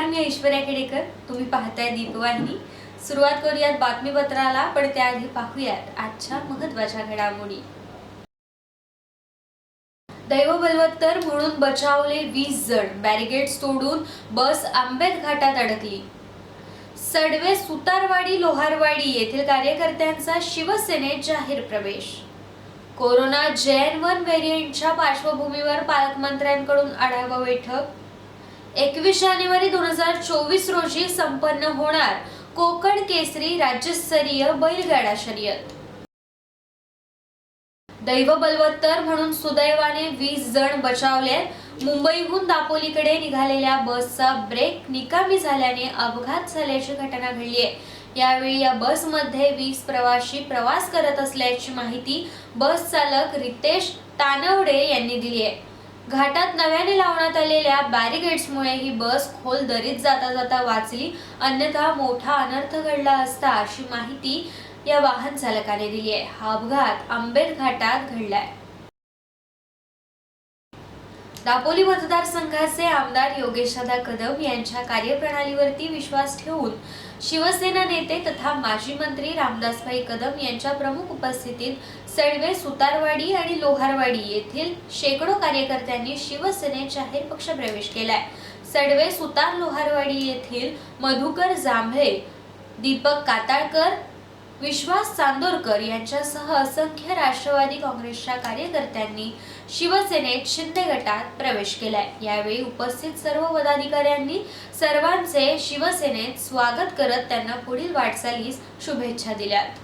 मी ऐश्वर्या केडेकर. तुम्ही पाहताय दीपवाहिनी. सुरुवात करूयात बातमीपत्राला पण त्याआधी पाहूयात आजच्या महत्त्वाच्या घडामोडी. दैव बलवत्तर म्हणून बचावले वीस जण. बॅरिगेड्स तोडून बस आंबेत घाटात अडकली. सडवे सुतारवाडी लोहारवाडी येथील कार्यकर्त्यांचा शिवसेनेत जाहीर प्रवेश. कोरोना जैन वन व्हेरियंटच्या पार्श्वभूमीवर पालकमंत्र्यांकडून आढावा बैठक. एकवीस जानेवारी दोन हजार चोवीस रोजी संपन्न होणार कोकण केसरी राज्यस्तरीय बैलगाडा शर्यत. दैव बलवत्तर म्हणून सुदैवाने वीस जण बचावले. मुंबईहून दापोलीकडे निघालेल्या बसचा ब्रेक निकामी झाल्याने अपघात झाल्याची घटना घडली आहे. यावेळी या बसमध्ये वीस प्रवाशी प्रवास करत असल्याची माहिती बस चालक रितेश तानवडे यांनी दिली आहे. घाटात नव्याने लावण्यात आलेल्या बॅरिगेड्समुळे ही बस खोल दरीत जाता जाता वाचली. अन्यथा मोठा अनर्थ घडला असता अशी माहिती या वाहन चालकाने दिली आहे. हा अपघात आंबेड घाटात घडलाय. दापोली मतदारसंघाचे आमदार योगेशदादा कदम यांच्या कार्यप्रणालीवरती विश्वास ठेवून शिवसेना नेते तथा माजी मंत्री रामदासभाई कदम यांच्या प्रमुख उपस्थितीत सडवे सुतारवाडी आणि लोहारवाडी येथील शेकडो कार्यकर्त्यांनी शिवसेनेत जाहीर पक्ष प्रवेश केलाय. सडवे सुतार लोहारवाडी येथील मधुकर जांभळे दीपक काताळकर विश्वास चांदोरकर यांच्यासह असंख्य राष्ट्रवादी काँग्रेसच्या कार्यकर्त्यांनी शिवसेनेत शिंदे गटात प्रवेश केलाय. यावेळी उपस्थित सर्व पदाधिकाऱ्यांनी सर्वांचे शिवसेनेत स्वागत करत त्यांना पुढील वाटचालीस शुभेच्छा दिल्यात.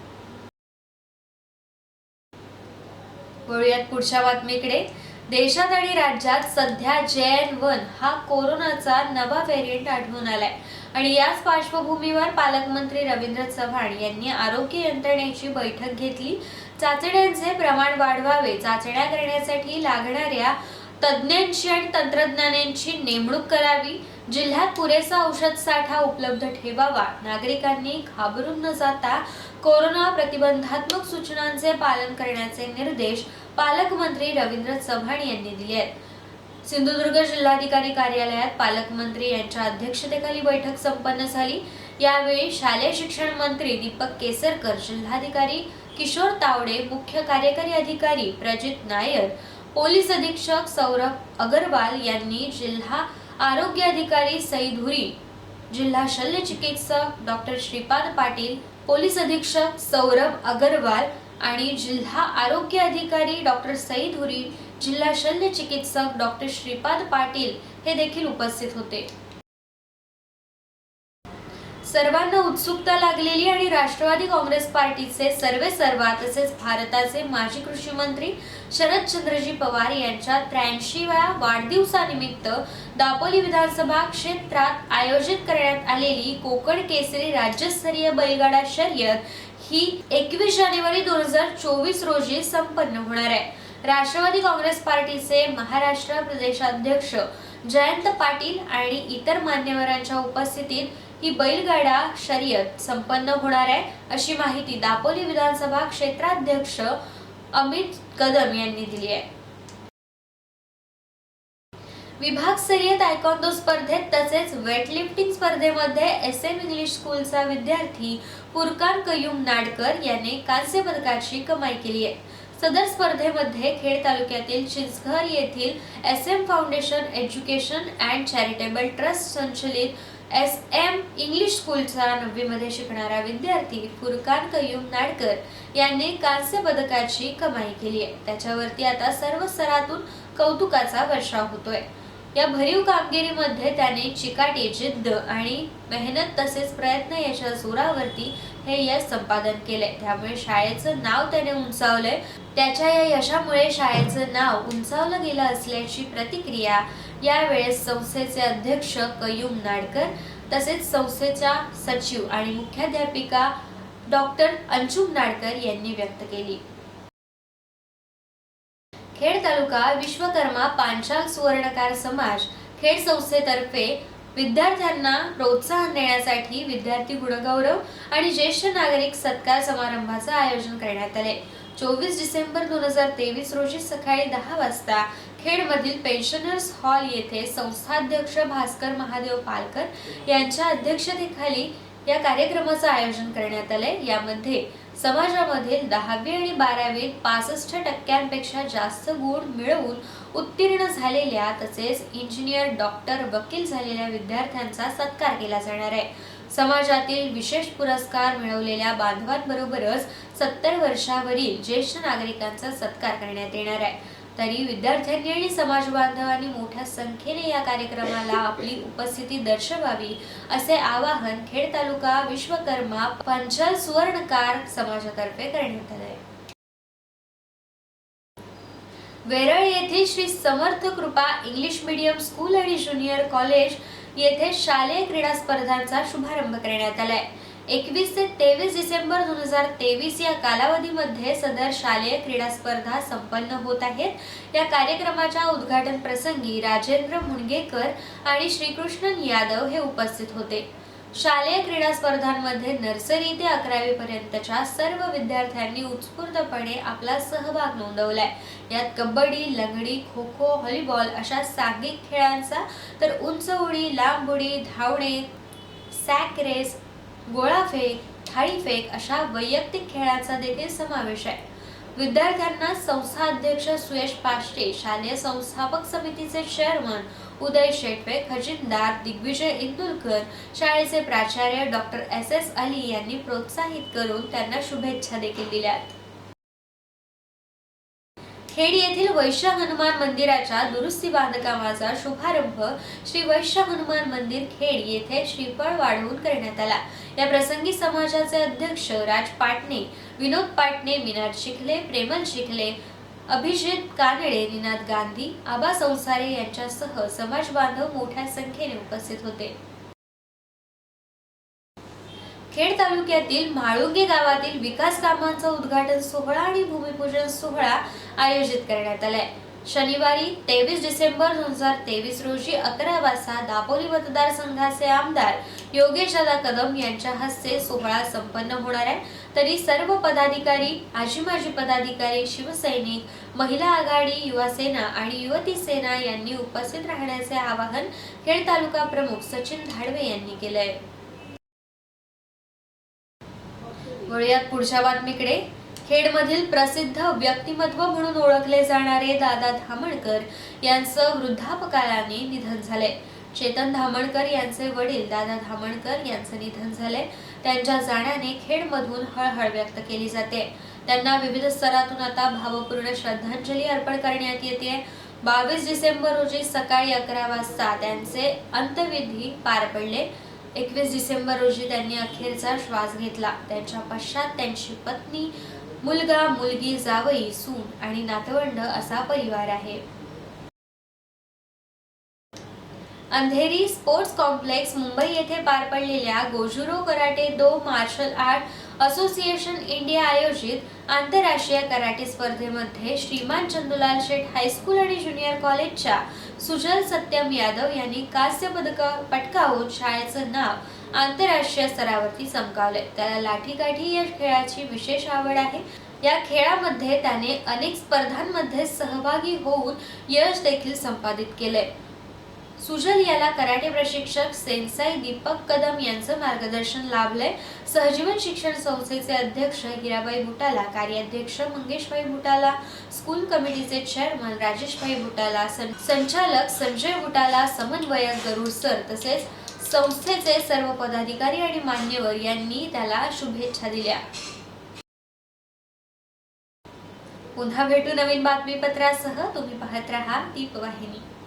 वळूयात पुढच्या बातमीकडे. देशात आणि राज्यात सध्या जे एन वन हा कोरोनाचा नवा व्हेरियंट आढळून आलाय. आणि याच पार्श्वभूमीवर पालकमंत्री रवींद्र चव्हाण यांनी आरोग्य यंत्रणेची बैठक घेतली. चाचण्यांचे प्रमाण वाढवावे चाचण्या करण्यासाठी लागणाऱ्या तज्ज्ञांची आणि तंत्रज्ञानांची नेमणूक करावी जिल्ह्यात पुरेसा औषध साठा उपलब्ध ठेवावा नागरिकांनी घाबरून न जाता कोरोना प्रतिबंधात्मक सूचनांचे पालन करण्याचे निर्देश पालकमंत्री रवींद्र चव्हाण यांनी दिले आहेत. सिंधुदुर्ग जिल्हाधिकारी कार्यालयात पालकमंत्री यांच्या अध्यक्षतेखाली बैठक संपन्न झाली. यावेळी शालेय शिक्षण मंत्री दीपक केसरकर जिल्हाधिकारी किशोर तावडे मुख्य कार्यकारी अधिकारी प्रजित नायर पोलीस अधीक्षक सौरभ अगरवाल यांनी जिल्हा आरोग्य अधिकारी सईधुरी जिल्हा शल्य चिकित्सक डॉक्टर श्रीपाद पाटील पोलीस अधीक्षक सौरभ अगरवाल आणि जिल्हा आरोग्य अधिकारी डॉक्टर सईद हुरी जिल्हा शल्य चिकित्सक डॉक्टर श्रीपाद पाटील हे देखील उपस्थित होते. सर्वांना उत्सुकता लागलेली आणि राष्ट्रवादी काँग्रेस पार्टीचे सर्वे सर्वा तसेच भारताचे माजी कृषी मंत्री शरदचंद्रजी पवार यांच्या त्र्याऐंशीव्या वाढदिवसानिमित्त दापोली विधानसभा क्षेत्रात आयोजित करण्यात आलेली कोकण केसरी राज्यस्तरीय बैलगाडा शर्यत ही एकवीस जानेवारी दोन हजार चोवीस रोजी संपन्न होणार आहे. राष्ट्रवादी काँग्रेस पार्टीचे महाराष्ट्र प्रदेशाध्यक्ष जयंत पाटील आणि इतर मान्यवरांच्या उपस्थितीत ही बैलगाडा शर्यत संपन्न होणार आहे अशी माहिती दापोली विधानसभा क्षेत्राध्यक्ष अमित कदम यांनी दिली आहे. विभागस्तरीय तायक्वांदो स्पर्धेत तसेच वेटलिफ्टिंग स्पर्धेमध्ये एस एम इंग्लिश स्कूलचा विद्यार्थी पुरकान कयूम नाडकर याने कांस्य पदकाची कमाई केली आहे. सदर स्पर्धेमध्ये खेड तालुक्यातील चिंचघर येथील S M foundation education and charitable trust संचलित एस एम इंग्लिश स्कूलचा नववीमध्ये शिकणारा विद्यार्थी फुरकान कयूम नाडकर यांनी कांस्य पदकाची कमाई केली आहे. त्याच्यावरती आता सर्व स्तरातून कौतुकाचा वर्षाव होतोय. या भरीव कामगिरीमध्ये त्याने चिकाटी जिद्द आणि मेहनत तसेच प्रयत्न याच्या जोरावरती हे यश संपादन केलंय. त्यामुळे शाळेचं नाव त्याने उंचावलंय. त्याच्या या यशामुळे शाळेचं नाव उंचावलं गेलं असल्याची प्रतिक्रिया यावेळेस संस्थेचे अध्यक्ष कयूम नाडकर तसेच संस्थेच्या सचिव आणि मुख्याध्यापिका डॉक्टर अंशुम नाडकर यांनी व्यक्त केली. खेड तालुका विश्वकर्मा पांचाल सुवर्णकार समाज खेड संस्थेतर्फे विद्यार्थ्यांना प्रोत्साहन देण्यासाठी विद्यार्थी गुणगौरव आणि ज्येष्ठ नागरिक सत्कार समारंभाचं आयोजन करण्यात आले. चोवीस डिसेंबर दोन हजार तेवीस रोजी सकाळी दहा वाजता खेडमधील पेन्शनर्स हॉल येथे संस्थाध्यक्ष भास्कर महादेव पालकर यांच्या अध्यक्षतेखाली या कार्यक्रमाचं आयोजन करण्यात आलंय. यामध्ये समाजामधील दहावी आणि बारावीत पासष्ट टक्क्यांपेक्षा जास्त गुण मिळवून उत्तीर्ण झालेल्या तसेच इंजिनियर डॉक्टर वकील झालेल्या विद्यार्थ्यांचा सत्कार केला जाणार आहे. समाजातील विशेष पुरस्कार मिळवलेल्या बांधवांबरोबरच सत्तर वर्षावरील ज्येष्ठ नागरिकांचा सत्कार करण्यात येणार आहे. तरी विद्यार्थ्यांनी आणि समाज बांधवांनी मोठ्या संख्येने या कार्यक्रमाला आपली उपस्थिती दर्शवावी असे आवाहन खेड तालुका विश्वकर्मा पंचल सुवर्णकार समाजातर्फे करण्यात आले वेरळ येथील Shri Samarth Krupa English medium school आणि ज्युनियर कॉलेज येथे शालेय क्रीडा स्पर्धांचा शुभारंभ करण्यात आलाय. एकवीस ते तेवीस डिसेंबर दोन हजार तेवीस या कालावधीमध्ये सदर शालेय क्रीडा स्पर्धा संपन्न होत आहेत. या कार्यक्रमाच्या उद्घाटन प्रसंगी राजेंद्र मुणगेकर आणि श्रीकृष्णन यादव हे उपस्थित होते. शालेय क्रीडा स्पर्धांमध्ये नर्सरी ते अकरावी पर्यंतच्या सर्व विद्यार्थ्यांनी उत्स्फूर्तपणे आपला सहभाग नोंदवलाय. यात कबड्डी लंगडी खो खो व्हॉलीबॉल अशा सांघिक खेळांचा तर उंच उडी लांब उडी धावणे सॅक रेस गोळाफेक थाळीफेक अशा वैयक्तिक खेळाचा देखील समावेश आहे. विद्यार्थ्यांना संस्था अध्यक्ष सुयश पाष्टे शालेय संस्थापक समितीचे चेअरमन उदय शेटवे खजिनदार दिग्विजय इंदुलकर शाळेचे प्राचार्य डॉक्टर एस एस अली यांनी प्रोत्साहित करून त्यांना शुभेच्छा देखील दिल्यात. खेड येथील वैश्य हनुमान मंदिराच्या दुरुस्ती बांधकामाचा शुभारंभ श्री वैश्य हनुमान मंदिर खेड येथे श्रीफळ वाढवून करण्यात आला. या प्रसंगी समाजाचे अध्यक्ष राज पाटणे विनोद पाटणे विनाद शिखले प्रेमल शिखले अभिजित कानडे निनाद गांधी आबा संसारे यांच्यासह समाज बांधव मोठ्या संख्येने उपस्थित होते. खेड तालुक्यातील म्हाळुंगे गावातील विकास कामांचा उद्घाटन सोहळा आणि भूमिपूजन सोहळा आयोजित करण्यात आलाय. शनिवारी तेवीस डिसेंबर दोन हजार तेवीस रोजी अकरा वाजता दापोली मतदारसंघाचे आमदार योगेश दादा कदम यांच्या हस्ते सोहळा संपन्न होणार आहे. तरी सर्व पदाधिकारी आजी माजी पदाधिकारी शिवसैनिक महिला आघाडी युवा सेना आणि युवती सेना यांनी उपस्थित राहण्याचे आवाहन खेड तालुका प्रमुख सचिन धाडवे यांनी केलंय. वळूयात पुढच्या बातमीकडे. खेडमधील प्रसिद्ध व्यक्तिमत्व म्हणून ओळखले जाणारे दादा धामणकर यांचं वृद्धापकाळाने निधन झाले चेतन धामणकर यांचे वडील दादा धामणकर यांचं निधन झाले त्यांच्या जाण्याने खेडमधून हळहळ व्यक्त केली जाते. त्यांना विविध स्तरातून आता भावपूर्ण श्रद्धांजली अर्पण करण्यात येते बावीस डिसेंबर रोजी सकाळी अकरा वाजता त्यांचे अंत्यविधी पार पडले. एकवीस डिसेंबर रोजी त्यांनी अखेरचा श्वास घेतला. त्यांच्या पश्चात त्यांची पत्नी मुलगा मुलगी जावई सून आणि नातवंड असा परिवार आहे. अंधेरी स्पोर्ट्स कॉम्प्लेक्स मुंबई येथे पार पडलेल्या Gojuryu karate do martial art association India आयोजित आंतरराष्ट्रीय कराटे स्पर्धेमध्ये श्रीमान चंदुलाल शेठ हायस्कूल आणि ज्युनियर कॉलेजच्या सुजल सत्यम यादव यांनी कांस्य पदक पटकावून शाळेचं नाव आंतरराष्ट्रीय स्तरावरती चमकावले त्याला लाठीकाठी या खेळाची विशेष आवड आहे. या खेळामध्ये त्याने अनेक स्पर्धांमध्ये सहभागी होऊन यश देखील संपादित केले सुजल याला कराटे प्रशिक्षक सेन्साई दीपक कदम यांचं मार्गदर्शन लाभलंय. सहजीवन शिक्षण संस्थेचे अध्यक्ष हिराबाई बुटाला कार्याध्यक्ष मंगेशभाई बुटाला स्कूल कमिटीचे चेअरमन राजेशभाई बुटाला सं- संचालक संजय बुटाला समन्वयक गरुड सर तसेच संस्थेचे सर्व पदाधिकारी आणि मान्यवर यांनी त्याला शुभेच्छा दिल्या. पुन्हा भेटू नवीन बातमीपत्रासह. तुम्ही पाहत राहा दीपवाहिनी.